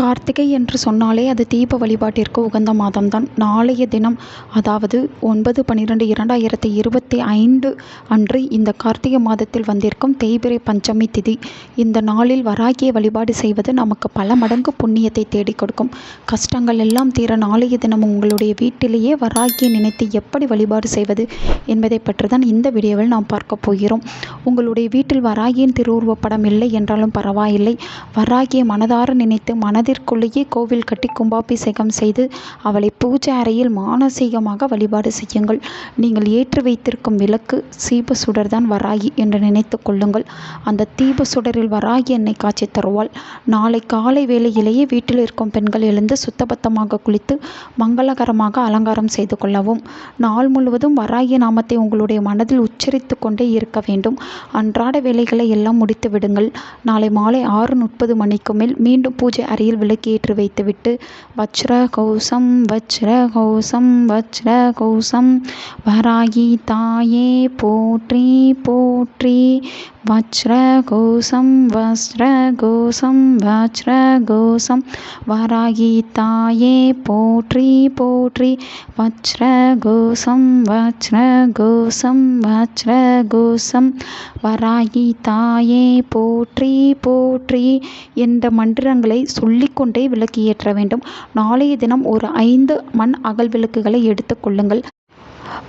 கார்த்திகை என்று சொன்னாலே அது தீப வழிபாட்டிற்கு உகந்த மாதம்தான். நாளைய தினம் அதாவது ஒன்பது பன்னிரெண்டு இரண்டாயிரத்தி இருபத்தி ஐந்து அன்று இந்த கார்த்திகை மாதத்தில் வந்திருக்கும் தேய்பிரை பஞ்சமி திதி. இந்த நாளில் வராகிய வழிபாடு செய்வது நமக்கு பல மடங்கு புண்ணியத்தை தேடிக் கொடுக்கும். கஷ்டங்கள் எல்லாம் தீர நாளைய தினம் உங்களுடைய வீட்டிலேயே வராகியை நினைத்து எப்படி வழிபாடு செய்வது என்பதை பற்றி தான் இந்த வீடியோவில் நாம் பார்க்க போகிறோம். உங்களுடைய வீட்டில் வராகியின் திருவுருவப்படம் இல்லை என்றாலும் பரவாயில்லை. வராகியை மனதார நினைத்து மன மனதிற்குள்ளேயே கோவில் கட்டி கும்பாபிஷேகம் செய்து அவளை பூஜை அறையில் மானசீகமாக வழிபாடு செய்யுங்கள். நீங்கள் ஏற்றி வைத்திருக்கும் விளக்கு சீப சுடர் தான் வராகி என்று நினைத்து கொள்ளுங்கள். அந்த தீப சுடரில் வராகி என்னை காட்சி தருவாள். நாளை காலை வேளையிலேயே வீட்டில் இருக்கும் பெண்கள் எழுந்து சுத்தபத்தமாக குளித்து மங்களகரமாக அலங்காரம் செய்து கொள்ளவும் நாள் முழுவதும் வராகி நாமத்தை உங்களுடைய மனதில் உச்சரித்து கொண்டே இருக்க வேண்டும். அன்றாட வேலைகளை எல்லாம் முடித்து விடுங்கள். நாளை மாலை ஆறு முப்பது மணிக்கு மேல் மீண்டும் பூஜை அறையில் விளக்கேற்றி வைத்துவிட்டு வஜ்ர கௌசம் வஜ்ர கௌசம் வஜ்ர கௌசம் வராகி தாயே போற்றி போற்றி வஜ்ரகோசம் வஜ்ரகோசம் வஸ்ர கோசம் வராகி தாயே போற்றி போற்றி வஜ்ரகோசம் வஜ்ரகோசம் வஜ்ரகோசம் வராகி தாயே போற்றி போற்றி என்ற மந்திரங்களை சொல்லிக்கொண்டே விளக்கு ஏற்ற வேண்டும். நாளைய தினம் ஒரு ஐந்து மண் அகல் விளக்குகளை எடுத்துக்கொள்ளுங்கள்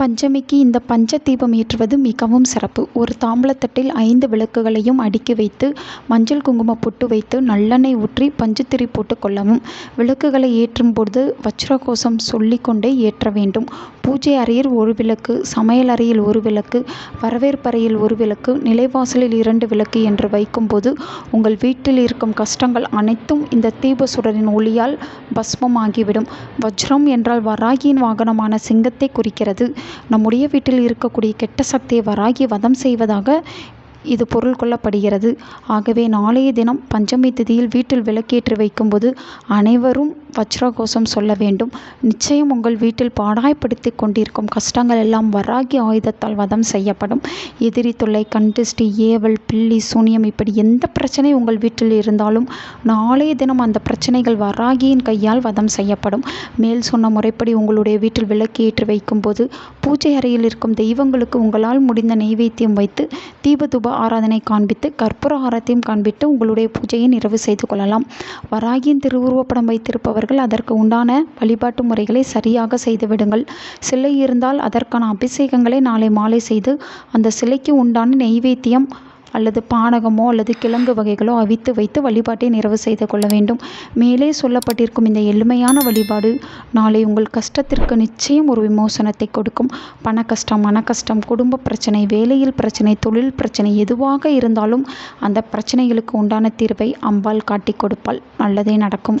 பஞ்சமிக்கு இந்த பஞ்ச தீபம் ஏற்றுவது மிகவும் சிறப்பு. ஒரு தாம்பலத்தட்டில் ஐந்து விளக்குகளையும் அடுக்கி வைத்து மஞ்சள் குங்கும பொட்டு வைத்து நல்லெண்ணெய் ஊற்றி பஞ்சுத்திரி போட்டு கொள்ளவும். விளக்குகளை ஏற்றும் பொழுது வஜ்ரகோஷம் சொல்லிக்கொண்டே ஏற்ற வேண்டும். பூஜை அறையில் ஒரு விளக்கு சமையல் அறையில் ஒரு விளக்கு வரவேற்பறையில் ஒரு விளக்கு நிலைவாசலில் இரண்டு விளக்கு என்று வைக்கும்போது உங்கள் வீட்டில் இருக்கும் கஷ்டங்கள் அனைத்தும் இந்த தீப சுடரின் ஒளியால் பஸ்மமாகிவிடும். வஜ்ரம் என்றால் வராகியின் வாகனமான சிங்கத்தை குறிக்கிறது. நம்முடைய வீட்டில் இருக்கக்கூடிய கெட்ட சக்தியை வராகி வதம் செய்வதாக இது பொருள் கொள்ளப்படுகிறது. ஆகவே நாளைய தினம் பஞ்சமி திதியில் வீட்டில் விளக்கேற்றி வைக்கும்போது அனைவரும் வஜ்ரகோஷம் சொல்ல வேண்டும். நிச்சயம் உங்கள் வீட்டில் பாடாய்ப்படுத்தி கொண்டிருக்கும் கஷ்டங்கள் எல்லாம் வராகி ஆயுதத்தால் வதம் செய்யப்படும். எதிரி தொல்லை கண்டிஷ்டி ஏவல் பில்லி சூனியம் இப்படி எந்த பிரச்சனை உங்கள் வீட்டில் இருந்தாலும் நாளைய தினம் அந்த பிரச்சனைகள் வராகியின் கையால் வதம் செய்யப்படும். மேல் சொன்ன முறைப்படி உங்களுடைய வீட்டில் விளக்கு ஏற்றி வைக்கும்போது பூஜை அறையில் இருக்கும் தெய்வங்களுக்கு உங்களால் முடிந்த நெய்வேத்தியம் வைத்து தீபதுப ஆராதனை காண்பித்து கற்பூர ஆரத்தையும் காண்பித்து உங்களுடைய பூஜையை நிறைவு செய்து கொள்ளலாம். வராகியின் திருவுருவப்படம் வைத்திருப்பவர்கள் அதற்கு உண்டான வழிபாட்டு முறைகளை சரியாக செய்து விடுங்கள் சிலை இருந்தால் அதற்கான அபிஷேகங்களை நாளை மாலை செய்து அந்த சிலைக்கு உண்டான நெய்வேத்தியம் அல்லது பானகமோ அல்லது கிழங்கு வகைகளோ அவித்து வைத்து வழிபாட்டை நிறைவு செய்து கொள்ள வேண்டும். மேலே சொல்லப்பட்டிருக்கும் இந்த எளிமையான வழிபாடு நாளை உங்கள் கஷ்டத்திற்கு நிச்சயம் ஒரு விமோசனத்தை கொடுக்கும். பண கஷ்டம் மன கஷ்டம் குடும்ப பிரச்சனை வேலையில் பிரச்சனை தொழில் பிரச்சனை எதுவாக இருந்தாலும் அந்த பிரச்சனைகளுக்கு உண்டான தீர்வை அம்பாள் காட்டி கொடுப்பாள். நல்லதே நடக்கும்.